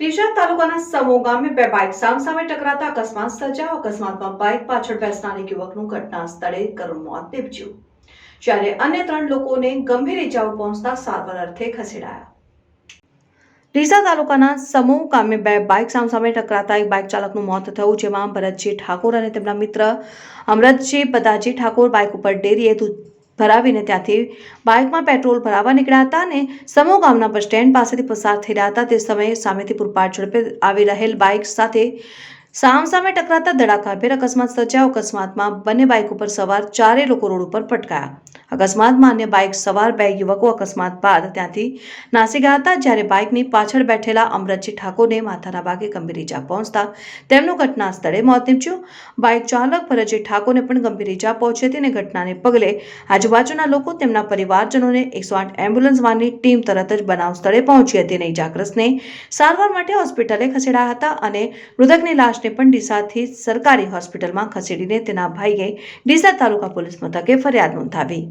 ડીસા તાલુકાના સમો ગામે બે બાઇક સામસામે ટકરાતા અકસ્માત સર્જાયો. અકસ્માતમાં બાઇક પાછળ બેસનાર યુવકનું ઘટના સ્થળે કરુણ મોત નીપજ્યું. જ્યારે અન્ય ત્રણ લોકોને ગંભીર ઇજાઓ પહોંચતા સારવાર અર્થે ખસેડાયા. ડીસા તાલુકાના સમૂહ ગામે બે બાઇક સામસામે ટકરાતા એક બાઇક ચાલકનું મોત થયું, જેમાં ભરતજી ઠાકોર અને તેમના મિત્ર અમરતજી પદાજી ઠાકોર બાઇક ઉપર ડેરીએ ભરાવીને ત્યાંથી બાઇકમાં પેટ્રોલ ભરાવા નીકળ્યા હતા અને સમૂહ ગામના બસ સ્ટેન્ડ પાસેથી પસાર થઈ રહ્યા હતા. તે સમયે સામેથી પૂરપાટ ઝડપે આવી રહેલ બાઇક સાથે સામસામે ટકરાતા ધડાકાભેર અકસ્માત સર્જાયો. અકસ્માતમાં બંને બાઇક ઉપર સવાર ચારેય લોકો રોડ ઉપર પટકાયા. અકસ્માતમાં અન્ય બાઇક સવાર બે યુવકો અકસ્માત બાદ ત્યાંથી નાસી ગયા હતા, જ્યારે બાઇકની પાછળ બેઠેલા અમરતજી ઠાકોરને માથાના ભાગે ગંભીર ઇજા પહોંચતા તેમનું ઘટના સ્થળે મોત નીપજ્યું. બાઇક ચાલક ભરતજી ઠાકોરને પણ ગંભીર ઇજા પહોંચી હતી અને ઘટનાને પગલે આજુબાજુના લોકો તેમના પરિવારજનોને એકસો આઠ એમ્બ્યુલન્સ વાનની ટીમ તરત જ બનાવ સ્થળે પહોંચી હતી અને ઇજાગ્રસ્તને સારવાર માટે હોસ્પિટલે ખસેડાયા હતા અને મૃતકની લાશને પણ ડીસાથી સરકારી હોસ્પિટલમાં ખસેડીને તેના ભાઈએ ડીસા તાલુકા પોલીસ મથકે ફરિયાદ નોંધાવી.